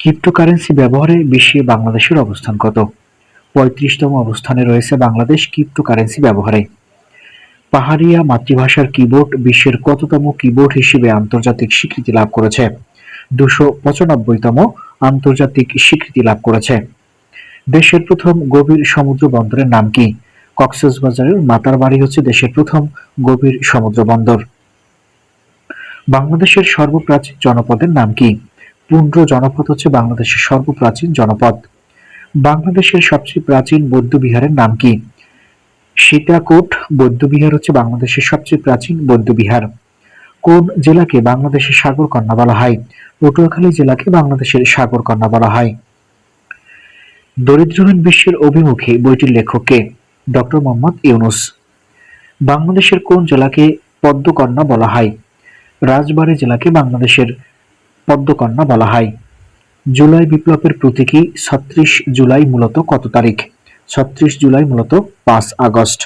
Cryptocurrency ব্যবহারে বিশ্বে বাংলাদেশের অবস্থান কত? পঁয়ত্রিশতম অবস্থানে রয়েছে বাংলাদেশ ক্রিপ্টোকারেন্সি ব্যবহারে। পাহাড়িয়া মাতৃভাষার কিবোর্ড বিশ্বের কততম কিবোর্ড হিসেবে আন্তর্জাতিক স্বীকৃতি লাভ করেছে? দুশো পঁচানব্বইতম আন্তর্জাতিক স্বীকৃতি লাভ করেছে। দেশের প্রথম গভীর সমুদ্র বন্দরের নাম কি? কক্সবাজারের মাতার বাড়ি হচ্ছে দেশের প্রথম গভীর সমুদ্র বন্দর। বাংলাদেশের সর্বপ্রাচীন জনপদের নাম কি? পুন্ড্র জনপদ হচ্ছে বাংলাদেশের সর্বপ্রাচীন জনপদ। বাংলাদেশের সবচেয়ে প্রাচীন বৌদ্ধ বিহারের নাম কি? সীতাকোট বৌদ্ধবিহার হচ্ছে বাংলাদেশের সবচেয়ে প্রাচীন বৌদ্ধবিহার কোন জেলাকে বাংলাদেশের সাগর কন্যা বলা হয়? পটুয়াখালী জেলাকে বাংলাদেশের সাগর কন্যা বলা হয়। দরিদ্রহীন বিশ্বের অভিমুখে বইটির লেখক কে? ডক্টর মোহাম্মদ ইউনুস। বাংলাদেশের কোন জেলাকে পদ্মকন্যা বলা হয়? রাজবাড়ী জেলাকে বাংলাদেশের পদ্মকন্যা বলা হয়। জুলাই বিপ্লবের প্রতীকী ছত্রিশ জুলাই মূলত কত তারিখ? ছত্রিশ জুলাই মূলত পাঁচ আগস্ট।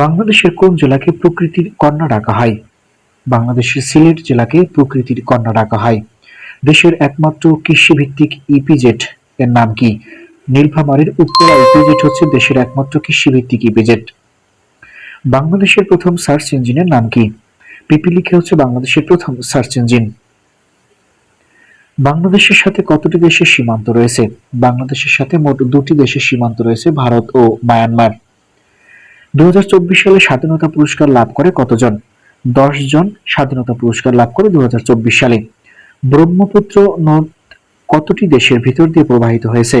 বাংলাদেশের কোন জেলাকে প্রকৃতির কন্যা ডাকা হয়? বাংলাদেশের সিলেট জেলাকে প্রকৃতির কন্যা ডাকা হয়। দেশের একমাত্র কৃষিভিত্তিক ইপিজেট এর নাম কি? নীলফামারীর উত্তরা ইপিজেট হচ্ছে দেশের একমাত্র কৃষিভিত্তিক ইপিজেট বাংলাদেশের প্রথম সার্চ ইঞ্জিনের নাম কি? পিপিলিকে হচ্ছে বাংলাদেশের প্রথম সার্চ ইঞ্জিন। বাংলাদেশের সাথে কতটি দেশের সীমান্ত রয়েছে? বাংলাদেশের সাথে মোট দুটি দেশের সীমান্ত রয়েছে, ভারত ও মায়ানমার। দু সালে স্বাধীনতা পুরস্কার লাভ করে কতজন? দশ জন স্বাধীনতা পুরস্কার লাভ করে দু হাজার চব্বিশ সালে। ব্রহ্মপুত্র নদ কতটি দেশের ভিতর দিয়ে প্রবাহিত হয়েছে?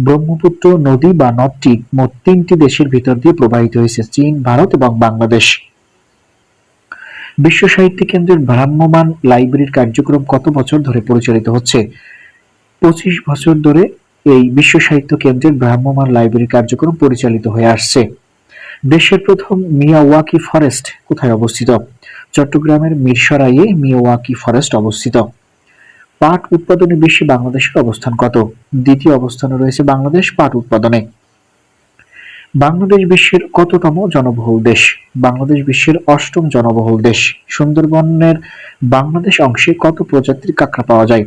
ব্রহ্মপুত্র নদী বা নদটি মোট তিনটি দেশের ভিতর দিয়ে প্রবাহিত হয়েছে, চীন, ভারত এবং বাংলাদেশ। বিশ্ব সাহিত্য কেন্দ্রের ভ্রাম্যমান লাইব্রেরির কার্যক্রম কত বছর ধরে পরিচালিত হচ্ছে? পঁচিশ বছর ধরে এই বিশ্ব সাহিত্য কেন্দ্রের ভ্রাম্যমাণ লাইব্রেরির কার্যক্রম পরিচালিত হয়ে আসছে। দেশের প্রথম মিয়াওয়াকি ফরেস্ট কোথায় অবস্থিত? চট্টগ্রামের মিরসরাইয়ে মিয়াওয়াকি ফরেস্ট অবস্থিত। পাট উৎপাদনে বিশ্বে বাংলাদেশের অবস্থান কত? দ্বিতীয় অবস্থানে রয়েছে বাংলাদেশ পাট উৎপাদনে। বাংলাদেশ বিশ্বের কততম জনবহুল দেশ? বাংলাদেশ বিশ্বের অষ্টম জনবহুল দেশ। সুন্দরবনের বাংলাদেশ অংশে কত প্রজাতির কাঁকড়া পাওয়া যায়?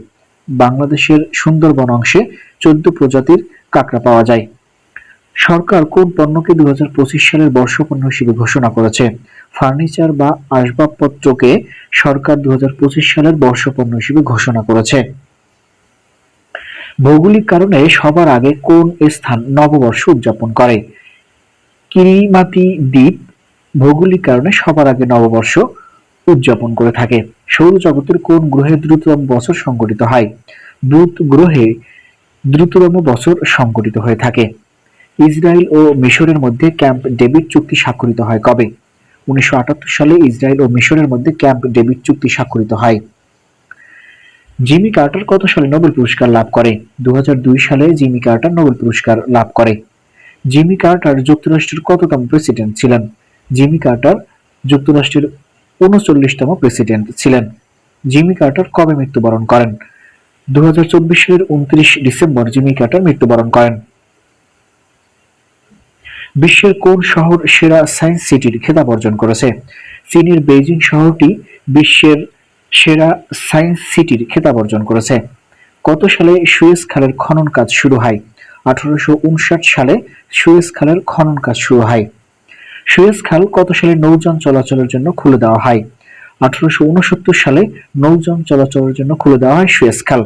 বাংলাদেশের সুন্দরবন অংশে চোদ্দ প্রজাতির কাঁকড়া পাওয়া যায়। সরকার কোন পণ্যকে দু সালের বর্ষপণ্য হিসেবে ঘোষণা করেছে? ফার্নিচার বা আসবাবপত্রকে সরকার দু হাজার পঁচিশ সালের বর্ষপণ্য হিসেবে ঘোষণা করেছে। ভৌগোলিক কারণে সবার আগে কোন স্থান নববর্ষ উদযাপন করে? কিরিমাতি দ্বীপ ভৌগোলিক কারণে সবার আগে নববর্ষ উদযাপন করে থাকে। সৌরজগতের কোন গ্রহে দ্রুততম বছর সংগঠিত হয়? দ্রুত গ্রহে দ্রুততম বছর সংঘটিত হয়ে থাকে। ইসরায়েল ও মিশরের মধ্যে ক্যাম্প ডেভিড চুক্তি স্বাক্ষরিত হয় কবে? উনিশশো আটাত্তর সালে ইসরায়েল ও মিশরের মধ্যে ক্যাম্প ডেভিড চুক্তি স্বাক্ষরিত হয়। জিমি কার্টার কত সালে নোবেল পুরস্কার লাভ করে? দু হাজার দুই সালে জিমি কার্টার নোবেল পুরস্কার লাভ করে। জিমি কার্টার যুক্তরাষ্ট্রের কততম প্রেসিডেন্ট ছিলেন? জিমি কার্টার যুক্তরাষ্ট্রের উনচল্লিশতম প্রেসিডেন্ট ছিলেন। জিমি কার্টার কবে মৃত্যুবরণ করেন? দু সালের উনত্রিশ ডিসেম্বর জিমি কার্টার মৃত্যুবরণ করেন। বিশ্বের কোন শহর সেরা সায়েন্স সিটির খেতাব অর্জন করেছে? চীনের বেইজিং শহরটি বিশ্বের সেরা সায়েন্স সিটির খেতাব অর্জন করেছে। কত সালে সুয়েজ খালের খনন কাজ শুরু হয়? আঠারোশো উনষাট সালে সুয়েজ খালের খনন কাজ শুরু হয়। সুয়েজ খাল কত সালে নৌযান চলাচলের জন্য খুলে দেওয়া হয়? আঠারোশো উনসত্তর সালে নৌযান চলাচলের জন্য খুলে দেওয়া হয় সুয়েজ খাল।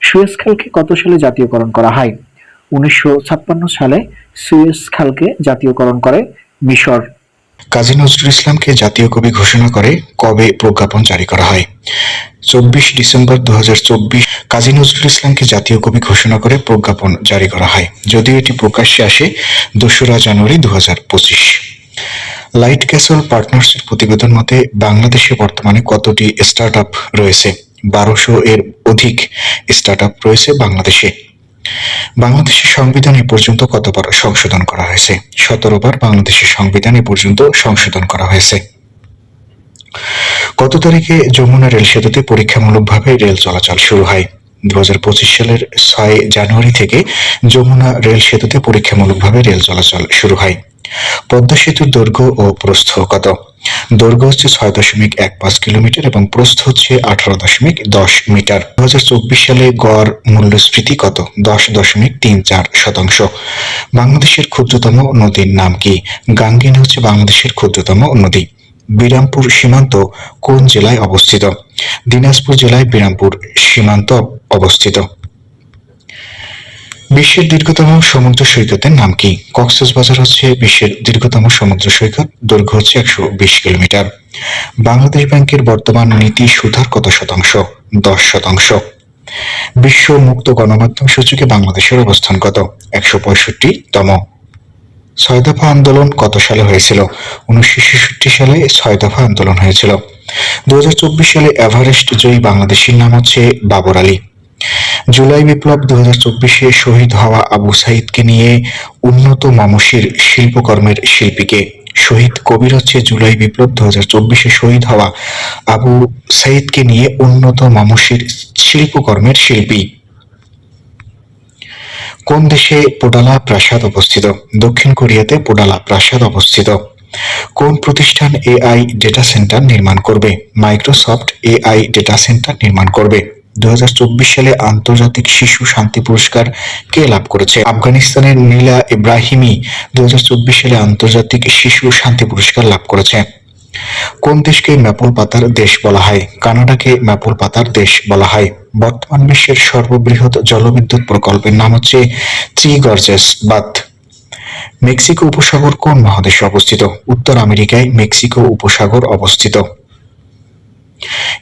সুয়েজ খালকে কত সালে জাতীয়করণ করা হয়? উনিশশো ছাপ্পান্ন সালে সুয়েজ খালকে জাতীয়করণ করে মিশর। কাজী নজরুল ইসলামকে জাতীয় কবি ঘোষণা করে কবে প্রজ্ঞাপন জারি করা হয়? চব্বিশ ডিসেম্বর দু কাজী নজরুল ইসলামকে জাতীয় কবি ঘোষণা করে প্রজ্ঞাপন জারি করা হয়। যদিও এটি প্রকাশ্যে আসে দোসরা জানুয়ারি দু হাজার পঁচিশ। লাইট ক্যাসল পার্টনার্সের প্রতিবেদন মতে, বাংলাদেশে বর্তমানে কতটি স্টার্ট রয়েছে? বারোশো এর অধিক স্টার্ট রয়েছে বাংলাদেশে। বাংলাদেশের সংবিধান এ পর্যন্ত কতবার সংশোধন করা হয়েছে? সতেরো বার বাংলাদেশের সংবিধান এ পর্যন্ত সংশোধন করা হয়েছে। কত তারিখে যমুনা রেল সেতুতে পরীক্ষামূলকভাবে রেল চলাচল শুরু হয়? দু হাজার পঁচিশ সালের ছয় জানুয়ারি থেকে যমুনা রেল সেতুতে পরীক্ষামূলকভাবে রেল চলাচল শুরু হয়। পদ্মা সেতুর দৈর্ঘ্য ও প্রস্থ কত? দৈর্ঘ্য হচ্ছে ছয় দশমিক এক পাঁচ কিলোমিটার এবং প্রস্থ হচ্ছে আঠারো দশমিক দশ মিটার। দু হাজার চব্বিশ সালে গড় মূল্যস্ফীতি কত? দশ দশমিক তিন চার শতাংশ। বাংলাদেশের ক্ষুদ্রতম নদীর নাম কি? গাঙ্গেয় হচ্ছে বাংলাদেশের ক্ষুদ্রতম নদী। বিরামপুর সীমান্ত কোন জেলায় অবস্থিত? দিনাজপুর জেলায় বিরামপুর সীমান্ত অবস্থিত। বিশ্বের দীর্ঘতম সমুদ্র সৈকতের নাম কি? কক্সবাজার হচ্ছে বিশ্বের দীর্ঘতম সমুদ্র সৈকত, দৈর্ঘ্য হচ্ছে একশো বিশ কিলোমিটার। বাংলাদেশ ব্যাংকের বর্তমান নীতি সুধার কত শতাংশ? দশ শতাংশ। বিশ্ব মুক্ত গণমাধ্যম সূচকে বাংলাদেশের অবস্থান কত? একশো পঁয়ষট্টি তম ছয় দফা আন্দোলন কত সালে হয়েছিল? উনিশশো ছেষট্টি সালে ছয় দফা আন্দোলন হয়েছিল। দুই হাজার চব্বিশ সালে এভারেস্ট জয়ী বাংলাদেশের নাম হচ্ছে বাবর আলী। জুলাই বিপ্লব দু চব্বিশে শহীদ হওয়া আবু সাইদকে নিয়ে উন্নত মামসির শিল্পকর্মের শিল্পীকে শহীদ কবির হচ্ছে জুলাই বিপ্লব দু হাজার চব্বিশে শহীদ হওয়া আবু সাইদকে নিয়ে উন্নত মামসির শিল্পকর্মের শিল্পী। কোন দেশে পোডালা প্রাসাদ অবস্থিত? দক্ষিণ কোরিয়াতে পোডালা প্রাসাদ অবস্থিত। কোন প্রতিষ্ঠান এআই ডেটা সেন্টার নির্মাণ করবে? মাইক্রোসফট এআই ডেটা সেন্টার নির্মাণ করবে। দুই হাজার চব্বিশ সালে আন্তর্জাতিক শিশু শান্তি পুরস্কার কে লাভ করেছে? আফগানিস্তানের নীলা ইব্রাহিমি দুই হাজার চব্বিশ সালে আন্তর্জাতিক শিশু শান্তি পুরস্কার লাভ করেছে। কোন দেশকে ম্যাপল পাতার দেশ বলা হয়? কানাডাকে ম্যাপল পাতার দেশ বলা হয়। বর্তমান বিশ্বের সর্ববৃহৎ জলবিদ্যুৎ প্রকল্পের নাম হচ্ছে থ্রি গর্জেস বাথ মেক্সিকো উপসাগর কোন মহাদেশে অবস্থিত? উত্তর আমেরিকায় মেক্সিকো উপসাগর অবস্থিত।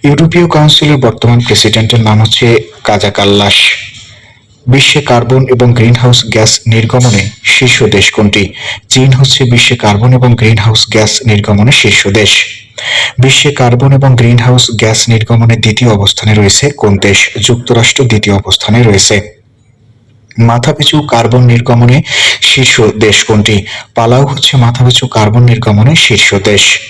ইউরোপীয় কাউন্সিলের বর্তমান প্রেসিডেন্টের নাম হচ্ছে কাজা কাল্লাস। বিশ্বে কার্বন এবং গ্রিনহাউস গ্যাস নির্গমনে শীর্ষ দেশ কোনটি? চীন হচ্ছে বিশ্বে কার্বন এবং গ্রিনহাউস গ্যাস নির্গমনে শীর্ষ দেশ। বিশ্বে কার্বন এবং গ্রিনহাউস গ্যাস নির্গমনে দ্বিতীয় অবস্থানে রয়েছে কোন দেশ? যুক্তরাষ্ট্র দ্বিতীয় অবস্থানে রয়েছে। মাথাপিছু কার্বন নির্গমনে শীর্ষ দেশ কোনটি? পালাউ হচ্ছে মাথাপিছু কার্বন নির্গমনে শীর্ষ দেশ।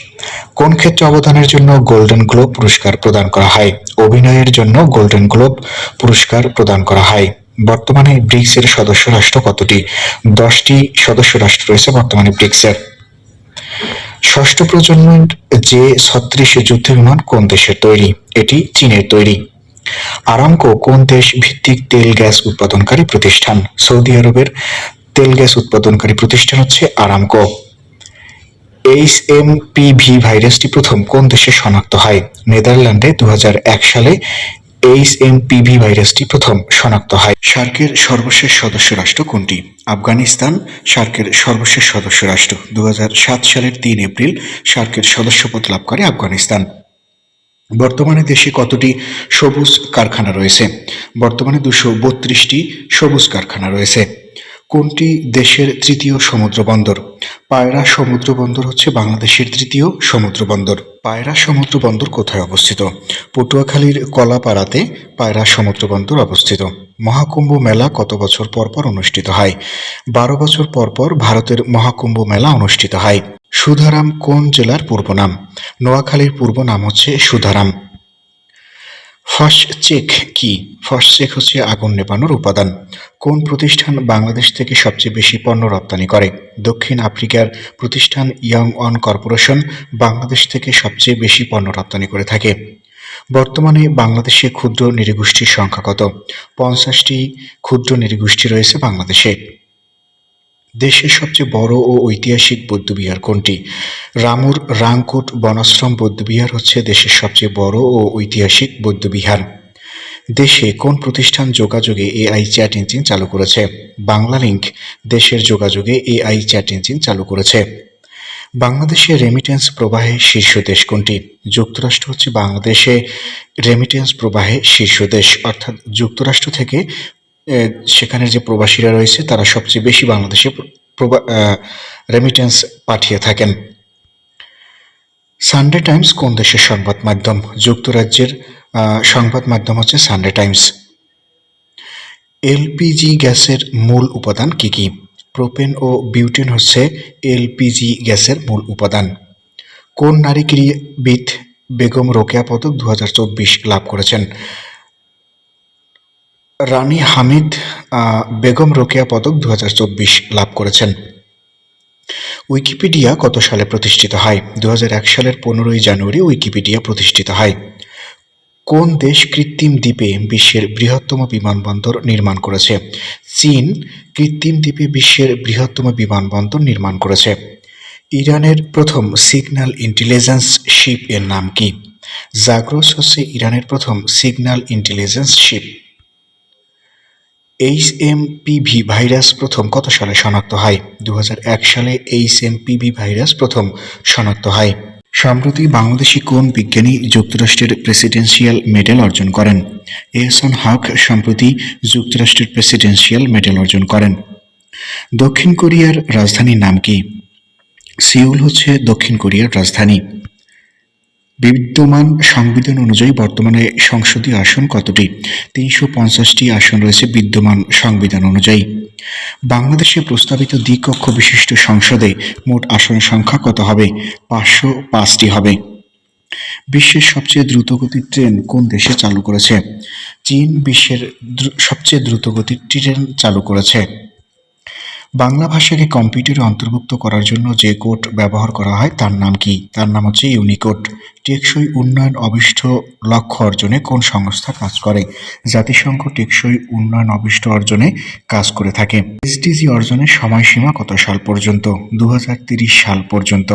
কোন ক্ষেত্রে অবদানের জন্য গোল্ডেন গ্লোব পুরস্কার প্রদান করা হয়? অভিনয়ের জন্য গোল্ডেন গ্লোব পুরস্কার প্রদান করা হয়। বর্তমানে ব্রিক্সের সদস্য রাষ্ট্র কতটি? দশটি সদস্য রাষ্ট্র রয়েছে বর্তমানে ব্রিক্সের। ষষ্ঠ প্রজন্মের যে ছত্রিশ যুদ্ধ বিমান কোন দেশের তৈরি? এটি চীনের তৈরি। আরামকো কোন দেশ ভিত্তিক তেল গ্যাস উৎপাদনকারী প্রতিষ্ঠান? সৌদি আরবের তেল গ্যাস উৎপাদনকারী প্রতিষ্ঠান হচ্ছে আরামকো। এইচ এম পিভি ভাইরাসটি প্রথম কোন দেশে শনাক্ত হয়? নেদারল্যান্ডে দু হাজার এক সালে এইচ এম পিভি ভাইরাসটি প্রথম শনাক্ত হয়। সার্কের সর্বশেষ সদস্য রাষ্ট্র কোনটি? আফগানিস্তান, সার্কের সর্বশেষ সদস্য রাষ্ট্র দু হাজার সাত সালের তিন এপ্রিল, সার্কের সদস্যপদ লাভ করে আফগানিস্তান। বর্তমানে দেশে কতটি সবুজ কারখানা রয়েছে? বর্তমানে দুশো বত্রিশটি সবুজ কারখানা রয়েছে। কোনটি দেশের তৃতীয় সমুদ্র বন্দর? পায়রা সমুদ্র বন্দর হচ্ছে বাংলাদেশের তৃতীয় সমুদ্র বন্দর। পায়রা সমুদ্র বন্দর কোথায় অবস্থিত? পটুয়াখালীর কলাপাড়াতে পায়রা সমুদ্র বন্দর অবস্থিত। মহাকুম্ভ মেলা কত বছর পর পর অনুষ্ঠিত হয়? বারো বছর পর পর ভারতের মহাকুম্ভ মেলা অনুষ্ঠিত হয়। সুধারাম কোন জেলার পূর্ব নাম নোয়াখালীর পূর্ব নাম হচ্ছে সুধারাম। ফসচেক কি? ফসচেক হচ্ছে আগুন নেপানোর উপাদান। কোন প্রতিষ্ঠান বাংলাদেশ থেকে সবচেয়ে বেশি পণ্য রপ্তানি করে? দক্ষিণ আফ্রিকার প্রতিষ্ঠান ইয়ং অন কর্পোরেশন বাংলাদেশ থেকে সবচেয়ে বেশি পণ্য রপ্তানি করে থাকে। বর্তমানে বাংলাদেশে ক্ষুদ্র নৃগোষ্ঠীর সংখ্যা কত? পঞ্চাশটি ক্ষুদ্র নৃগোষ্ঠী রয়েছে বাংলাদেশে। দেশের সবচেয়ে বড় ও ঐতিহাসিক বৌদ্ধবিহার কোনটি? রামুর রাংকুট বনাশ্রম বৌদ্ধবিহার হচ্ছে দেশের সবচেয়ে বড় ও ঐতিহাসিক বৌদ্ধবিহার। দেশে কোন প্রতিষ্ঠান যোগাযোগে এআই চ্যাট ইঞ্জিন চালু করেছে? বাংলা লিংক দেশের যোগাযোগে এআই চ্যাট ইঞ্জিন চালু করেছে। বাংলাদেশে রেমিটেন্স প্রবাহে শীর্ষ দেশ কোনটি? যুক্তরাষ্ট্র হচ্ছে বাংলাদেশে রেমিটেন্স প্রবাহে শীর্ষ দেশ, অর্থাৎ যুক্তরাষ্ট্র থেকে সেখানের যে প্রবাসীরা রয়েছে, তারা সবচেয়ে বেশি বাংলাদেশে রেমিটেন্স পাঠিয়ে থাকেন। সানডে টাইমস কোন দেশের সংবাদ মাধ্যম? যুক্তরাজ্যের সংবাদ মাধ্যম হচ্ছে সানডে টাইমস এলপিজি গ্যাসের মূল উপাদান কি কি? প্রোপেন ও বিউটেন হচ্ছে এলপিজি গ্যাসের মূল উপাদান। কোন নারী ক্রীড়াবিদ বেগম রোকেয়া পদক দু হাজার চব্বিশ লাভ করেছেন? রানী হামিদ বেগম রোকেয়া পদক দু হাজার চব্বিশ লাভ করেছেন। উইকিপিডিয়া কত সালে প্রতিষ্ঠিত হয়? দু হাজার এক সালের পনেরোই জানুয়ারি উইকিপিডিয়া প্রতিষ্ঠিত হয়। কোন দেশ কৃত্রিম দ্বীপে বিশ্বের বৃহত্তম বিমানবন্দর নির্মাণ করেছে? চীন কৃত্রিম দ্বীপে বিশ্বের বৃহত্তম বিমানবন্দর নির্মাণ করেছে। ইরানের প্রথম সিগন্যাল ইন্টেলিজেন্স শিপ এর নাম কি? জাগ্রোস হচ্ছে ইরানের প্রথম signal intelligence ship. H M PV virus প্রথম কত সালে শনাক্ত হয়? দু হাজার এক সালে এইচ এম পিভি ভাইরাস প্রথম শনাক্ত হয়। সম্প্রতি বাংলাদেশি কোন বিজ্ঞানী যুক্তরাষ্ট্রের প্রেসিডেন্সিয়াল মেডেল অর্জন করেন? এহসান হক সম্প্রতি যুক্তরাষ্ট্রের প্রেসিডেন্সিয়াল মেডেল অর্জন করেন। দক্ষিণ কোরিয়ার রাজধানীর নাম কি? সিউল হচ্ছে দক্ষিণ কোরিয়ার রাজধানী। বিদ্যমান সংবিধান অনুযায়ী বর্তমানে সংসদীয় আসন কতটি? তিনশো পঞ্চাশটি আসন রয়েছে বিদ্যমান সংবিধান অনুযায়ী। বাংলাদেশে প্রস্তাবিত দ্বিকক্ষ বিশিষ্ট সংসদে মোট আসন সংখ্যা কত হবে? পাঁচশো পাঁচটি হবে। বিশ্বের সবচেয়ে দ্রুতগতির ট্রেন কোন দেশে চালু করেছে? চীন বিশ্বের সবচেয়ে দ্রুতগতির ট্রেন চালু করেছে। বাংলা ভাষাকে কম্পিউটারে অন্তর্ভুক্ত করার জন্য যে কোড ব্যবহার করা হয়, তার নাম কি? তার নাম হচ্ছে ইউনিকোড। টেকসই উন্নয়ন অভিষ্ট লক্ষ্য অর্জনে কোন সংস্থা কাজ করে? জাতিসংঘ টেকসই উন্নয়ন অভিষ্ট অর্জনে কাজ করে থাকে। এসডিজি অর্জনের সময়সীমা কত সাল পর্যন্ত? দু সাল পর্যন্ত।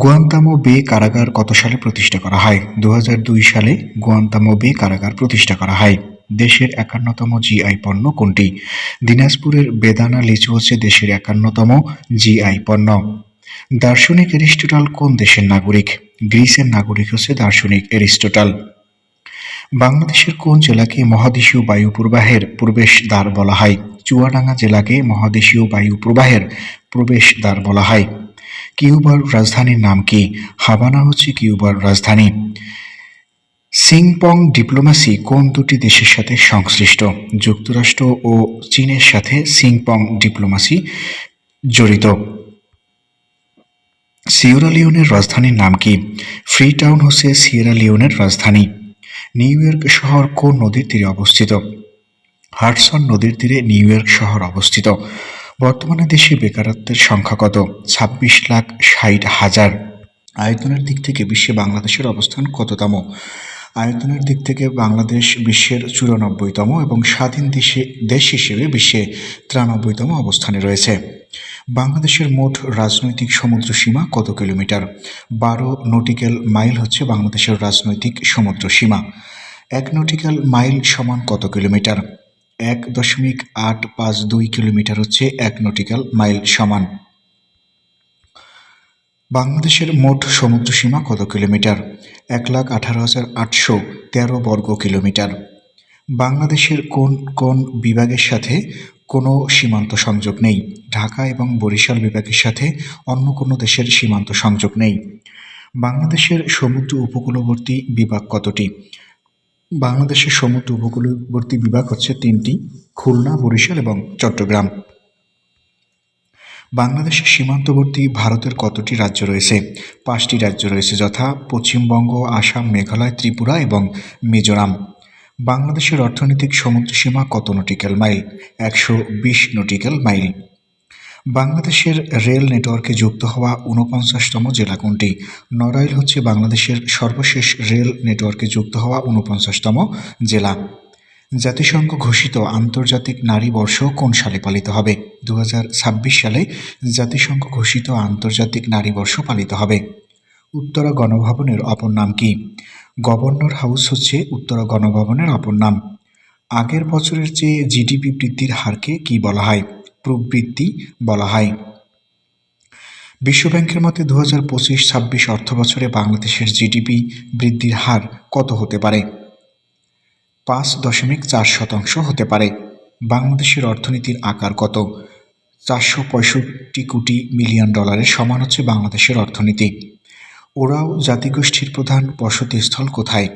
গুয়ান্তামো বে কারাগার কত সালে প্রতিষ্ঠা করা হয়? দু হাজার দুই সালে গুয়ান্তামো বে কারাগার প্রতিষ্ঠা করা হয়। দেশের একান্নতম জিআই পণ্য কোনটি? দিনাজপুরের বেদানা লিচু হচ্ছে দেশের একান্নতম জিআই পণ্য। দার্শনিক এরিস্টোটল কোন দেশের নাগরিক? গ্রিসের নাগরিক হচ্ছে দার্শনিক এরিস্টোটল। বাংলাদেশের কোন জেলাকে মহাদেশীয় বায়ু প্রবাহের প্রবেশ দ্বার বলা হয়? চুয়াডাঙ্গা জেলাকে মহাদেশীয় বায়ু প্রবাহের প্রবেশ দ্বার বলা হয়। কিউবার রাজধানীর নাম কি? হাবানা হচ্ছে কিউবার রাজধানী। সিংপং ডিপ্লোম্যাসি কোন দুটি দেশের সাথে সংশ্লিষ্ট? যুক্তরাষ্ট্র ও চীনের সাথে সিংপং ডিপ্লোম্যাসি জড়িত। সিয়েরা লিওনের রাজধানীর নাম কি? ফ্রি টাউন হচ্ছে সিয়েরা লিওনের রাজধানী। নিউ ইয়র্ক শহর কোন নদীর তীরে অবস্থিত? হাডসন নদীর তীরে নিউ ইয়র্ক শহর অবস্থিত। বর্তমানে দেশে বেকারত্বের সংখ্যা কত? ছাব্বিশ লাখ ষাট হাজার। আয়তনের দিক থেকে বিশ্বে বাংলাদেশের অবস্থান কততম? আয়তনের দিক থেকে বাংলাদেশ বিশ্বের চুরানব্বইতম এবং স্বাধীন দেশে দেশ হিসেবে বিশ্বে তিরানব্বইতম অবস্থানে রয়েছে। বাংলাদেশের মোট রাজনৈতিক সমুদ্র সীমা কত কিলোমিটার? বারো নটিক্যাল মাইল হচ্ছে বাংলাদেশের রাজনৈতিক সমুদ্র সীমা। এক নটিক্যাল মাইল সমান কত কিলোমিটার? এক দশমিক আট পাঁচ দুই কিলোমিটার হচ্ছে এক নটিক্যাল মাইল সমান। বাংলাদেশের মোট সমুদ্র সীমা কত কিলোমিটার? এক লাখ আঠারো হাজার আটশো তেরো বর্গ কিলোমিটার। বাংলাদেশের কোন কোন বিভাগের সাথে কোনো সীমান্ত সংযোগ নেই? ঢাকা এবং বরিশাল বিভাগের সাথে অন্য কোনো দেশের সীমান্ত সংযোগ নেই। বাংলাদেশের সমুদ্র উপকূলবর্তী বিভাগ কতটি? বাংলাদেশের সমুদ্র উপকূলবর্তী বিভাগ হচ্ছে তিনটি, খুলনা, বরিশাল এবং চট্টগ্রাম। বাংলাদেশের সীমান্তবর্তী ভারতের কতটি রাজ্য রয়েছে? পাঁচটি রাজ্য রয়েছে যথা পশ্চিমবঙ্গ, আসাম, মেঘালয়, ত্রিপুরা এবং মিজোরাম। বাংলাদেশের অর্থনৈতিক সমুদ্রসীমা কত নটিক্যাল মাইল? একশো বিশ নটিক্যাল মাইল। বাংলাদেশের রেল নেটওয়ার্কে যুক্ত হওয়া ঊনপঞ্চাশতম জেলা কোনটি? নড়াইল হচ্ছে বাংলাদেশের সর্বশেষ রেল নেটওয়ার্কে যুক্ত হওয়া ঊনপঞ্চাশতম জেলা। জাতিসংঘ ঘোষিত আন্তর্জাতিক নারী বর্ষ কোন সালে পালিত হবে? দু হাজার ছাব্বিশ সালে জাতিসংঘ ঘোষিত আন্তর্জাতিক নারী বর্ষ পালিত হবে। উত্তরা গণভবনের অপর নাম কি? গভর্নর হাউস হচ্ছে উত্তরা গণভবনের অপর নাম। আগের বছরের চেয়ে জিডিপি বৃদ্ধির হারকে কি বলা হয়? প্রবৃদ্ধি বলা হয়। বিশ্বব্যাংকের মতে দু হাজার পঁচিশ ছাব্বিশ অর্থ বছরে বাংলাদেশের জিডিপি বৃদ্ধির হার কত হতে পারে? পাঁচ দশমিক চার শতাংশ হতে পারে। বাংলাদেশের অর্থনীতির আকার কত? চারশো পঁয়ষট্টি কোটি মিলিয়ন ডলারের সমান হচ্ছে বাংলাদেশের অর্থনীতি। ওরাও জাতিগোষ্ঠীর প্রধান বসতিস্থল কোথায়?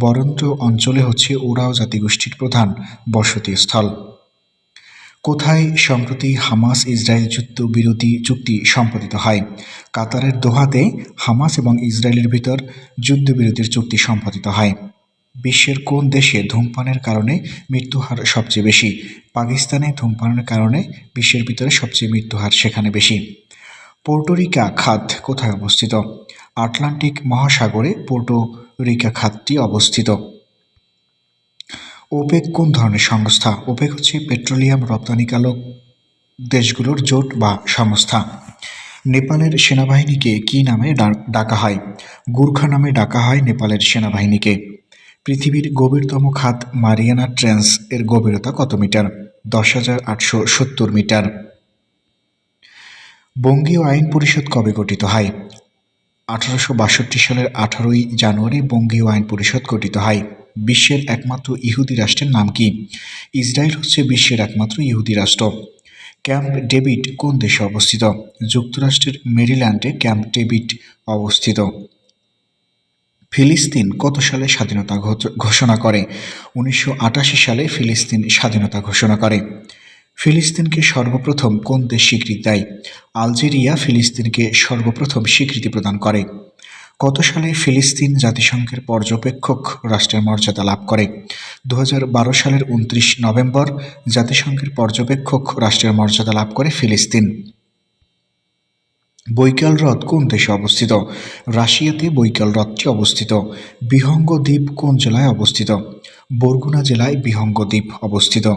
বরন্ত অঞ্চলে হচ্ছে ওরাও জাতিগোষ্ঠীর প্রধান বসতিস্থল। কোথায় সম্প্রতি হামাস ইসরায়েল যুদ্ধ বিরতি চুক্তি সম্পাদিত হয়? কাতারের দোহাতে হামাস এবং ইসরায়েলের ভিতর যুদ্ধবিরতির চুক্তি সম্পাদিত হয়। বিশ্বের কোন দেশে ধূমপানের কারণে মৃত্যু হার সবচেয়ে বেশি? পাকিস্তানে ধূমপানের কারণে বিশ্বের ভিতরে সবচেয়ে মৃত্যু হার সেখানে বেশি। পোর্টোরিকা খাত কোথায় অবস্থিত? আটলান্টিক মহাসাগরে পোর্টোরিকা খাতটি অবস্থিত। ওপেক কোন ধরনের সংস্থা? ওপেক হচ্ছে পেট্রোলিয়াম রপ্তানিকালক দেশগুলোর জোট বা সংস্থা। নেপালের সেনাবাহিনীকে কী নামে ডাকা হয়? গুর্খা নামে ডাকা হয় নেপালের সেনাবাহিনীকে। পৃথিবীর গভীরতম খাত মারিয়ানা ট্রেন্স এর গভীরতা কত মিটার? দশ হাজার আটশো সত্তর মিটার। বঙ্গীয় আইন পরিষদ কবে গঠিত হয়? আঠারোশো বাষট্টি সালের আঠারোই জানুয়ারি বঙ্গীয় আইন পরিষদ গঠিত হয়। বিশ্বের একমাত্র ইহুদি রাষ্ট্রের নাম কি? ইসরায়েল হচ্ছে বিশ্বের একমাত্র ইহুদি রাষ্ট্র। ক্যাম্প ডেভিড কোন দেশে অবস্থিত? যুক্তরাষ্ট্রের মেরিল্যান্ডে ক্যাম্প ডেভিড অবস্থিত। ফিলিস্তিন কত সালে স্বাধীনতা ঘোষণা করে? উনিশশো আটাশি সালে ফিলিস্তিন স্বাধীনতা ঘোষণা করে। ফিলিস্তিনকে সর্বপ্রথম কোন দেশ স্বীকৃতি দেয়? আলজেরিয়া ফিলিস্তিনকে সর্বপ্রথম স্বীকৃতি প্রদান করে। কত সালে ফিলিস্তিন জাতিসংঘের পর্যবেক্ষক রাষ্ট্রের মর্যাদা লাভ করে? দুহাজার বারো সালের উনত্রিশ নভেম্বর জাতিসংঘের পর্যবেক্ষক রাষ্ট্রের মর্যাদা লাভ করে ফিলিস্তিন। বৈকাল হ্রদ কোন দেশে অবস্থিত? রাশিয়াতে বৈকাল হ্রদটি অবস্থিত। বিহঙ্গ দ্বীপ কোন জেলায় অবস্থিত? বরগুনা জেলায় বিহঙ্গ দ্বীপ অবস্থিত।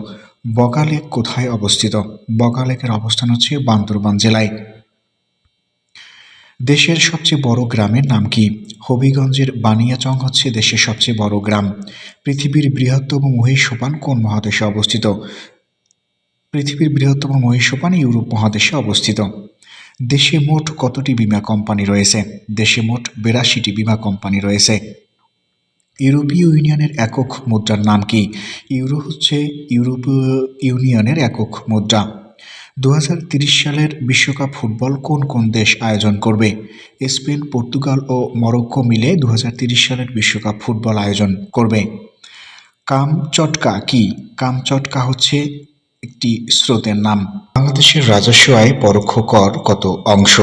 বগালেক কোথায় অবস্থিত? বগালেকের অবস্থান হচ্ছে বান্দরবান জেলায়। দেশের সবচেয়ে বড় গ্রামের নাম কি? হবিগঞ্জের বানিয়াচং হচ্ছে দেশের সবচেয়ে বড় গ্রাম। পৃথিবীর বৃহত্তম মহীসোপান কোন মহাদেশে অবস্থিত? পৃথিবীর বৃহত্তম মহীসোপান ইউরোপ মহাদেশে অবস্থিত। দেশে মোট কতটি বিমা কোম্পানি রয়েছে? দেশে মোট বিরাশিটি বীমা কোম্পানি রয়েছে। ইউরোপীয় ইউনিয়নের একক মুদ্রার নাম কি? ইউরো হচ্ছে ইউরোপীয় ইউনিয়নের একক মুদ্রা। দু সালের বিশ্বকাপ ফুটবল কোন কোন দেশ আয়োজন করবে? স্পেন, পর্তুগাল ও মরক্কো মিলে দু সালের বিশ্বকাপ ফুটবল আয়োজন করবে। কামচটকা কি? কামচটকা হচ্ছে একটি স্রোতের নাম। বাংলাদেশের রাজস্ব আয় পরোক্ষ কর কত অংশ?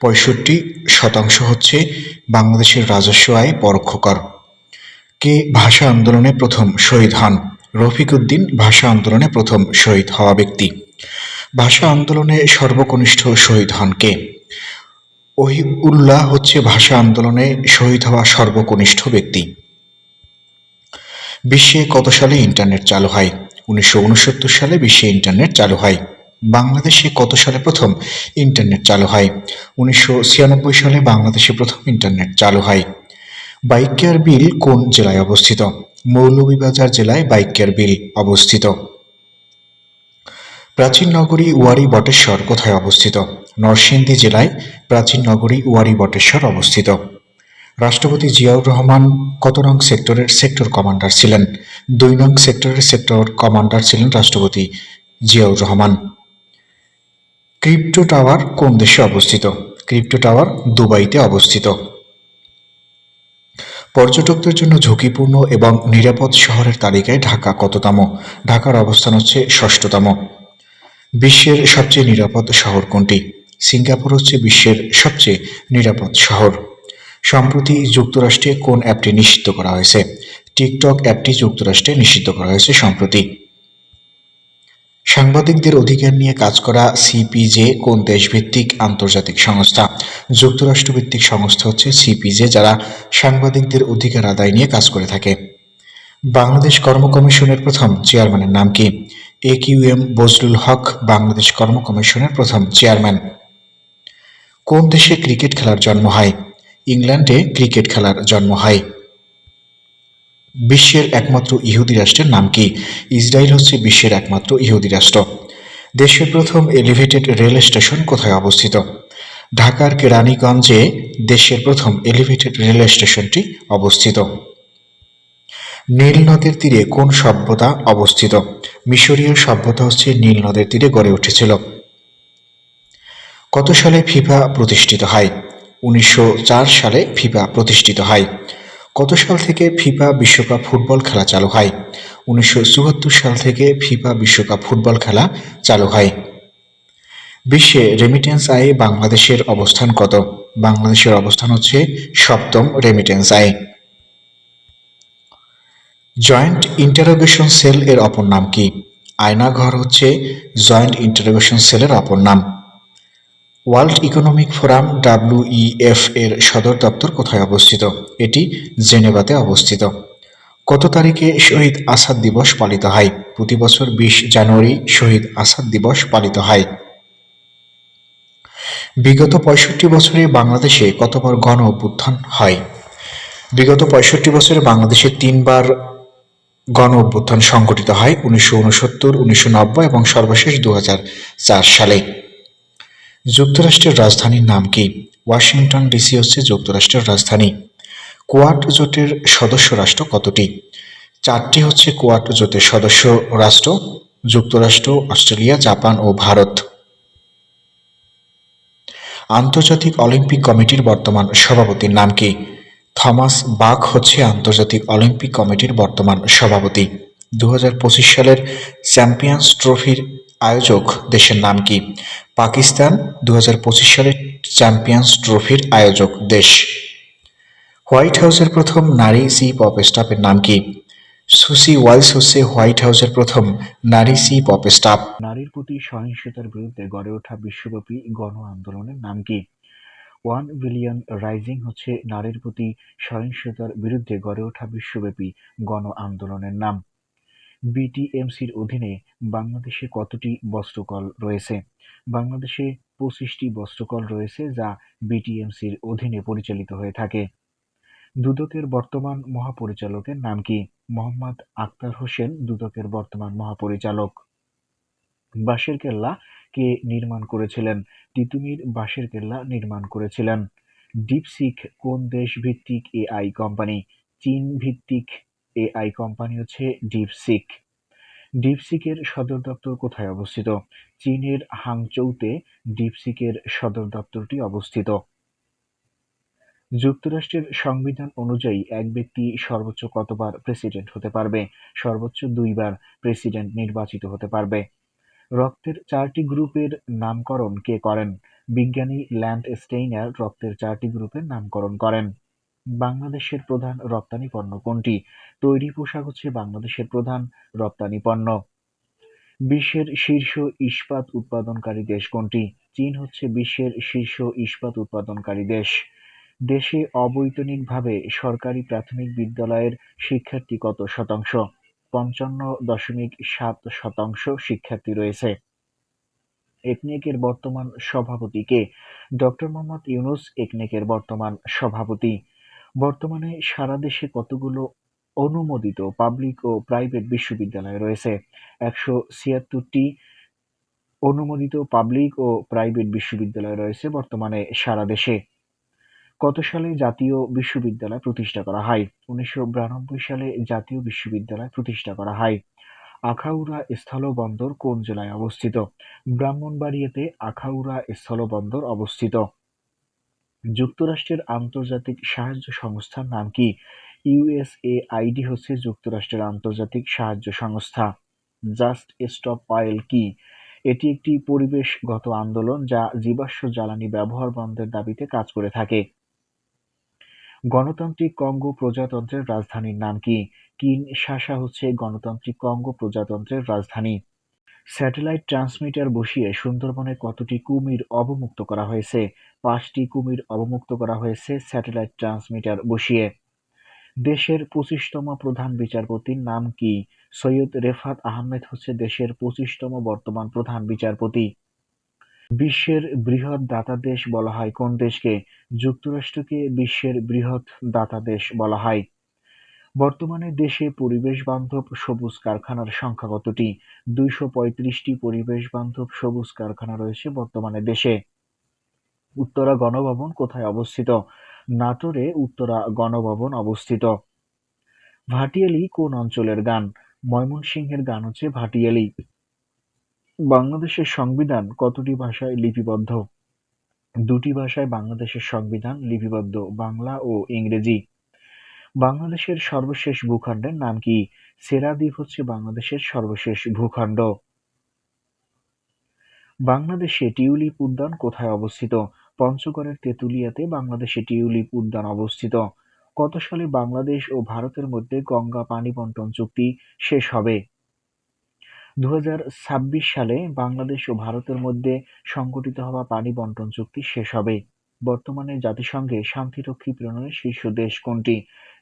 পঁয়ষট্টি শতাংশ হচ্ছে বাংলাদেশের রাজস্ব আয় পরোক্ষ কর। কে ভাষা আন্দোলনে প্রথম শহীদ হন? রফিক উদ্দিন ভাষা আন্দোলনে প্রথম শহীদ হওয়া ব্যক্তি। ভাষা আন্দোলনে সর্বকনিষ্ঠ শহীদ হন কে? ওহিউল্লাহ হচ্ছে ভাষা আন্দোলনে শহীদ হওয়া সর্বকনিষ্ঠ ব্যক্তি। বিশ্বে কত সালে ইন্টারনেট চালু হয়? উনিশশো উনসত্তর সালে বিশ্বে ইন্টারনেট চালু হয়। বাংলাদেশে কত সালে প্রথম ইন্টারনেট চালু হয়? উনিশশো ছিয়ানব্বই সালে বাংলাদেশে প্রথম ইন্টারনেট চালু হয়। বাইক কেয়ার বিল কোন জেলায় অবস্থিত? মৌলভীবাজার জেলায় বাইক কেয়ার বিল অবস্থিত। প্রাচীন নগরী ওয়ারি বটেশ্বর কোথায় অবস্থিত? নরসিংদী জেলায় প্রাচীন নগরী ওয়ারি বটেশ্বর অবস্থিত। রাষ্ট্রপতি জিয়াউর রহমান কত নং সেক্টরের সেক্টর কমান্ডার ছিলেন? দুই নং সেক্টরের সেক্টর কমান্ডার ছিলেন রাষ্ট্রপতি জিয়াউর রহমান। ক্রিপ্টো টাওয়ার কোন দেশে অবস্থিত? ক্রিপ্টো টাওয়ার দুবাইতে অবস্থিত। পর্যটকদের জন্য ঝুঁকিপূর্ণ এবং নিরাপদ শহরের তালিকায় ঢাকা কততম? ঢাকার অবস্থান হচ্ছে ষষ্ঠতম। বিশ্বের সবচেয়ে নিরাপদ শহর কোনটি? সিঙ্গাপুর হচ্ছে বিশ্বের সবচেয়ে নিরাপদ শহর। সম্প্রতি যুক্তরাষ্ট্রে কোন অ্যাপটি নিষিদ্ধ করা হয়েছে? টিকটক অ্যাপটি যুক্তরাষ্ট্রে নিষিদ্ধ করা হয়েছে সম্প্রতি। সাংবাদিকদের অধিকার নিয়ে কাজ করা সিপিজে কোন দেশভিত্তিক আন্তর্জাতিক সংস্থা? যুক্তরাষ্ট্রভিত্তিক সংস্থা হচ্ছে সিপিজে যারা সাংবাদিকদের অধিকার আদায় নিয়ে কাজ করে থাকে। বাংলাদেশ কর্ম কমিশনের প্রথম চেয়ারম্যানের নাম কি? A Q M Bazlul Haque, Bangladesh কর্ম কমিশনের প্রথম চেয়ারম্যান। কোন দেশে ক্রিকেট খেলার জন্ম হয়? ইংল্যান্ডে ক্রিকেট খেলার জন্ম হয়। বিশ্বের একমাত্র ইহুদি রাষ্ট্রের নাম কি? ইসরায়েল হচ্ছে বিশ্বের একমাত্র ইহুদি রাষ্ট্র। দেশের প্রথম এলিভেটেড রেল স্টেশন কোথায় অবস্থিত? ঢাকার কেরানীগঞ্জে দেশের প্রথম এলিভেটেড রেল স্টেশনটি অবস্থিত। নীল নদের তীরে কোন সভ্যতা অবস্থিত? মিশরীয় সভ্যতা হচ্ছে নীল নদের তীরে গড়ে উঠেছিল। কত সালে ফিফা প্রতিষ্ঠিত হয়? উনিশশো চার সালে ফিফা প্রতিষ্ঠিত হয়। কত সাল থেকে ফিফা বিশ্বকাপ ফুটবল খেলা চালু হয়? উনিশশো চুয়াত্তর সাল থেকে ফিফা বিশ্বকাপ ফুটবল খেলা চালু হয়। বিশ্বে রেমিটেন্স আয়ে বাংলাদেশের অবস্থান কত? বাংলাদেশের অবস্থান হচ্ছে সপ্তম রেমিটেন্স আয়। জয়েন্ট ইন্টারোগেশন সেল এর অপর নাম কি? আয়নাঘর হচ্ছে জয়েন্ট ইন্টারোগেশন সেলের অপর নাম। ওয়ার্ল্ড ইকোনমিক ফোরাম ডাব্লিউইএফ এর সদর দপ্তর কোথায় অবস্থিত? এটি জেনেভাতে অবস্থিত। কত তারিখে শহীদ আসাদ দিবস পালিত হয়? প্রতি বছর বিশ জানুয়ারি শহীদ আসাদ দিবস পালিত হয়। বিগত পঁয়ষট্টি বছরে বাংলাদেশে কতবার গণ অভ্যুত্থান হয়? বিগত পঁয়ষট্টি বছরে বাংলাদেশে তিনবার গণ অভ্যুত্থান সংঘটিত হয়, উনিশশো উনসত্তর, উনিশশো নব্বই এবং সর্বশেষ দু সালে। যুক্তরাষ্ট্রের রাজধানীর নাম কি? ওয়াশিংটন ডিসি হচ্ছে যুক্তরাষ্ট্রের রাজধানী। কোয়াড জোটের সদস্য রাষ্ট্র কতটি? চারটি হচ্ছে কোয়াড জোটের সদস্য রাষ্ট্র, যুক্তরাষ্ট্র, অস্ট্রেলিয়া, জাপান ও ভারত। আন্তর্জাতিক অলিম্পিক কমিটির বর্তমান সভাপতির নাম কি? থমাস বাক হচ্ছে আন্তর্জাতিক অলিম্পিক কমিটির বর্তমান সভাপতি। দু হাজার পঁচিশ সালের চ্যাম্পিয়ন্স ট্রফির আয়োজক দেশের নাম কি? পাকিস্তান দু হাজার পঁচিশ সালের চ্যাম্পিয়ন্স ট্রফির আয়োজক দেশ। হোয়াইট হাউসের প্রথম নারী চিফ অফ স্টাফের নাম কি? সুসি ওয়াইলস হচ্ছে হোয়াইট হাউসের প্রথম নারী চিফ অফ স্টাফ। নারীর প্রতি সহিংসতার বিরুদ্ধে গড়ে ওঠা বিশ্বব্যাপী গণ আন্দোলনের নাম কি? ওয়ান বিলিয়ন রাইজিং হচ্ছে নারীর প্রতি সহিংসতার বিরুদ্ধে গড়ে ওঠা বিশ্বব্যাপী গণ আন্দোলনের নাম। বিটিএমসির অধীনে বাংলাদেশে কতটি বস্ত্রকল রয়েছে? বাংলাদেশে পঁচিশটি বস্ত্রকল রয়েছে যা বিটিএমসির অধীনে পরিচালিত হয়ে থাকে। দুদকের বর্তমান মহাপরিচালকের নাম কি? মোহাম্মদ আক্তার হোসেন, দুদকের বর্তমান মহাপরিচালক। বাঁশের কেল্লা কে নির্মাণ করেছিলেন? তিতুমির বাঁশের কেল্লা নির্মাণ করেছিলেন। ডিপসিক কোন দেশ ভিত্তিক এআই কোম্পানি? চীন ভিত্তিক এআই কোম্পানি হচ্ছে ডিপসিক ডিপসিকের সদর দপ্তর কোথায় অবস্থিত? চীনের হাংচৌতে ডিপসিকের সদর দপ্তরটি অবস্থিত। যুক্তরাষ্ট্রের সংবিধান অনুযায়ী এক ব্যক্তি সর্বোচ্চ কতবার প্রেসিডেন্ট হতে পারবে? সর্বোচ্চ দুইবার প্রেসিডেন্ট নির্বাচিত হতে পারবে। রক্তের চারটি গ্রুপের নামকরণ কে করেন? বিজ্ঞানী ল্যান্ড স্টেইনার রক্তের চারটি গ্রুপের নামকরণ করেন। বাংলাদেশের প্রধান রপ্তানি পণ্য কোনটি? তৈরি পোশাক হচ্ছে বাংলাদেশের প্রধান রপ্তানি পণ্য। বিশ্বের শীর্ষ ইস্পাত উৎপাদনকারী দেশ কোনটি? চীন হচ্ছে বিশ্বের শীর্ষ ইস্পাত উৎপাদনকারী দেশ। দেশে অবৈতনিকভাবে সরকারি প্রাথমিক বিদ্যালয়ের শিক্ষার্থী কত শতাংশ? পঞ্চান্ন দশমিক সাত শতাংশ শিক্ষার্থী রয়েছে। একনেকের বর্তমান সভাপতি কে? ডক্টর মোহাম্মদ ইউনুস একনেকের বর্তমান সভাপতি। বর্তমানে সারা দেশে কতগুলো অনুমোদিত পাবলিক ও প্রাইভেট বিশ্ববিদ্যালয় রয়েছে? একশো ছিয়াত্তরটি অনুমোদিত পাবলিক ও প্রাইভেট বিশ্ববিদ্যালয় রয়েছে বর্তমানে সারা দেশে। কত সালে জাতীয় বিশ্ববিদ্যালয় প্রতিষ্ঠা করা হয়? উনিশশো বিরানব্বই সালে জাতীয় বিশ্ববিদ্যালয় প্রতিষ্ঠা করা হয়। আখাউড়া স্থলবন্দর কোন জেলায় অবস্থিত? ব্রাহ্মণবাড়িয়াতে আখাউড়া স্থলবন্দর অবস্থিত। যুক্তরাষ্ট্রের আন্তর্জাতিক সাহায্য সংস্থার নাম কি? ইউএসএআইডি হচ্ছে যুক্তরাষ্ট্রের আন্তর্জাতিক সাহায্য সংস্থা। জাস্ট স্টপ অয়েল কি? এটি একটি পরিবেশগত আন্দোলন যা জীবাশ্ম জ্বালানি ব্যবহার বন্ধের দাবিতে কাজ করে থাকে। গণতান্ত্রিক কঙ্গো প্রজাতন্ত্রের রাজধানীর নাম কি? কিনশাসা হচ্ছে গণতান্ত্রিক কঙ্গো প্রজাতন্ত্রের রাজধানী। স্যাটেলাইট ট্রান্সমিটার বসিয়ে সুন্দরবনে কতটি কুমির অবমুক্ত করা হয়েছে? পাঁচটি কুমির অবমুক্ত করা হয়েছে স্যাটেলাইট ট্রান্সমিটার বসিয়ে। দেশের পঁচিশতম প্রধান বিচারপতির নাম কি? সৈয়দ রেফাত আহমেদ হচ্ছে দেশের পঁচিশতম বর্তমান প্রধান বিচারপতি। বিশ্বের বৃহৎ দাতা দেশ বলা হয় কোন দেশকে? যুক্তরাষ্ট্রকে বিশ্বের বৃহৎ দাতা দেশ বলা হয়। বর্তমানে দেশে পরিবেশ বান্ধব সবুজ কারখানার সংখ্যা কতটি? দুইশো পঁয়ত্রিশটি পরিবেশ বান্ধব সবুজ কারখানা রয়েছে বর্তমানে দেশে। উত্তরা গণভবন কোথায় অবস্থিত? নাটোরে উত্তরা গণভবন অবস্থিত। ভাটিয়ালি কোন অঞ্চলের গান? ময়মনসিংহের গান হচ্ছে ভাটিয়ালি। বাংলাদেশের সংবিধান কতটি ভাষায় লিপিবদ্ধ? দুটি ভাষায় বাংলাদেশের সংবিধান লিপিবদ্ধ, বাংলা ও ইংরেজি। বাংলাদেশের সর্বশেষ ভূখণ্ডের নাম কি? সেরা দ্বীপ হচ্ছে বাংলাদেশের সর্বশেষ ভূখণ্ড। বাংলাদেশে টিউলিপ উদ্যান কোথায় অবস্থিত? পঞ্চগড়ের তেঁতুলিয়াতে বাংলাদেশে টিউলিপ উদ্যান অবস্থিত। কত সালে বাংলাদেশ ও ভারতের মধ্যে গঙ্গা পানি বন্টন চুক্তি শেষ হবে। দুহাজার ছাব্বিশ সালে বাংলাদেশ ও ভারতের মধ্যে সংগঠিত হওয়া পানি বন্টন চুক্তি শেষ হবে। বর্তমানে জাতিসংঘে শান্তিরক্ষী প্রেরণের শীর্ষ দেশ কোনটি?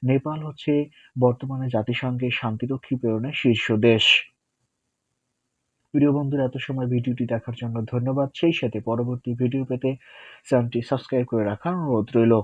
নেপাল হচ্ছে বর্তমানে জাতিসংঘে শান্তিরক্ষী প্রেরণের শীর্ষ দেশ। প্রিয় বন্ধুরা, এত সময় ভিডিওটি দেখার জন্য ধন্যবাদ। সেই সাথে পরবর্তী ভিডিও পেতে চ্যানেলটি সাবস্ক্রাইব করে রাখার অনুরোধ রইল।